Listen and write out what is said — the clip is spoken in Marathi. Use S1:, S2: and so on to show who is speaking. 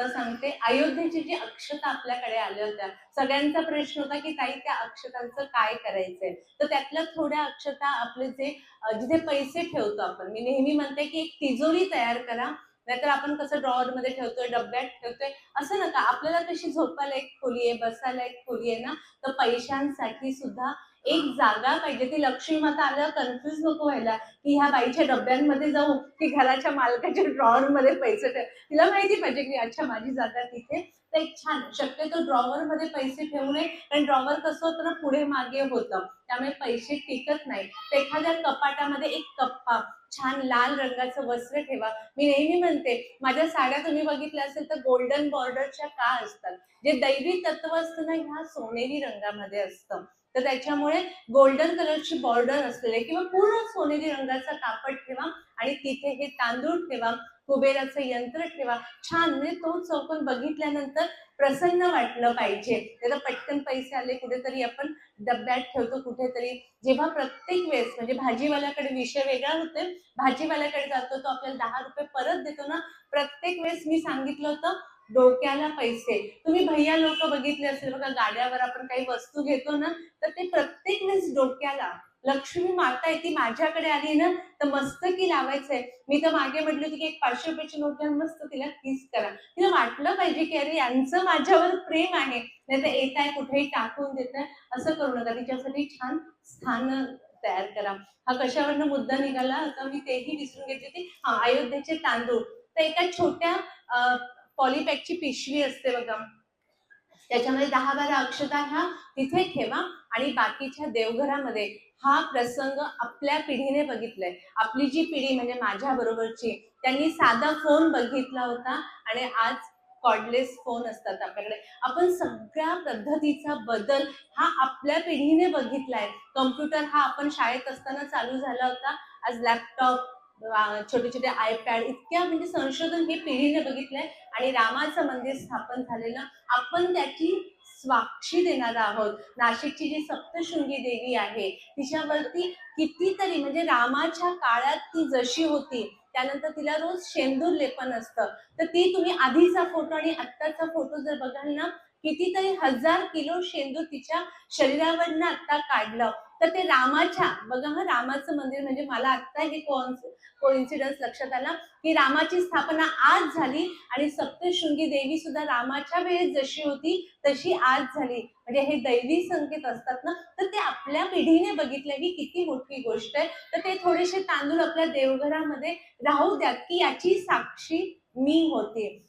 S1: अयोध्येची जी अक्षता आपल्याकडे आल्या होत्या सगळ्यांचा प्रश्न होता की ताई त्या अक्षतांचं काय करायचंय? तर त्यातल्या थोड्या अक्षता आपले जे जिथे पैसे ठेवतो आपण मी नेहमी म्हणते की एक तिजोरी तयार करा नाहीतर आपण कसं ड्रॉवर मध्ये ठेवतोय डब्यात ठेवतोय असं नका. आपल्याला कशी झोपायला एक खोली आहे बसायला एक खोली आहे ना तर पैशांसाठी सुद्धा एक जागा पाहिजे. ती लक्ष्मी माता आल्यावर कन्फ्युज नको व्हायला. की ह्या बाईच्या डब्यांमध्ये जाऊ की घराच्या मालकाच्या ड्रॉवर मध्ये पैसे ठेव. तिला माहिती पाहिजे की अच्छा माझी जागा तिथे. तर एक छान शक्यतो ड्रॉवर मध्ये पैसे ठेवू नये. कारण ड्रॉवर कसं होतं ना पुढे मागे होतं. त्यामुळे पैसे टिकत नाही. तर एखाद्या कपाटामध्ये एक कप्पा छान लाल रंगाचं वस्त्र ठेवा. मी नेहमी म्हणते माझ्या साड्या तुम्ही बघितल्या असेल तर गोल्डन बॉर्डरच्या का असतात? जे दैवी तत्व असतं ना ह्या सोनेरी रंगामध्ये असतं. तर त्याच्यामुळे गोल्डन कलरची बॉर्डर असलेले किंवा पूर्ण सोनेरी रंगाचा कापड ठेवा आणि तिथे हे तांदूळ ठेवा कुबेराचं यंत्र ठेवा. छान म्हणजे तो चौकन बघितल्यानंतर प्रसन्न वाटलं पाहिजे. त्याला पटकन पैसे आले कुठेतरी आपण डब्यात ठेवतो कुठेतरी. जेव्हा प्रत्येक वेळेस म्हणजे भाजीवाल्याकडे विषय वेगळा होते भाजीवाल्याकडे जातो तो आपल्याला दहा रुपये परत देतो ना. प्रत्येक वेळेस मी सांगितलं होतं डोक्याला पैसे. तुम्ही भैया लोक बघितले असेल बघा गाड्यावर आपण काही वस्तू घेतो ना तर ते प्रत्येक वेळेस डोक्याला. लक्ष्मी माता आहे ती माझ्याकडे आली ना तर मस्तकी लावायचंय. मी तर मागे म्हटली होती की एक पाचशे रुपयाची नोट घ्या, मस्त तिला किस करा. तिला वाटलं पाहिजे की अरे यांचं माझ्यावर प्रेम आहे. नाही तर येत आहे कुठेही टाकून देत आहे. असं करू नका तिच्यासाठी छान स्थान तयार करा. हा कशावरनं मुद्दा निघाला? तर मी तेही विसरून घेतली होती. हा अयोध्येचे तांदूळ. तर एका छोट्या पॉलीपॅकची पिशवी असते बघा. त्याच्यामध्ये दहा बारा अक्षता ह्या तिथे ठेवा आणि बाकीच्या देवघरामध्ये हा प्रसंग आपल्या पिढीने बघितलाय. आपली जी पिढी म्हणजे माझ्या बरोबरची त्यांनी साधा फोन बघितला होता आणि आज कॉर्डलेस फोन असतात आपल्याकडे. आपण सगळ्या पद्धतीचा बदल हा आपल्या पिढीने बघितलाय. कम्प्युटर हा आपण शाळेत असताना चालू झाला होता. आज लॅपटॉप छोटे छोटे आयपॅड इतक्या म्हणजे संशोधन हे पिढीने बघितलंय आणि रामाचं मंदिर स्थापन झालेलं आपण त्याची स्वाक्षी देणार आहोत. नाशिकची जी सप्तशृंगी देवी आहे तिच्यावरती कितीतरी म्हणजे रामाच्या काळात ती जशी होती त्यानंतर तिला रोज शेंदूर लेपन असतं. तर ती तुम्ही आधीचा फोटो आणि आत्ताचा फोटो जर बघाल ना कितीतरी हजार किलो शेंदूर तिच्या शरीरावरनं आता काढलं. तर ते रामाच्या बघा हा रामाचं मंदिर म्हणजे मला आता हे कोइन्सिडन्स लक्षात आला की रामाची स्थापना आज झाली आणि सप्तशृंगी देवी सुद्धा रामाच्या वेळेस जशी होती तशी आज झाली. म्हणजे हे दैवी संकेत असतात ना तर ते आपल्या पिढीने बघितलं ही किती मोठी गोष्ट आहे. तर ते थोडेसे तांदूळ आपल्या देवघरामध्ये राहू द्या की याची साक्षी मी होते.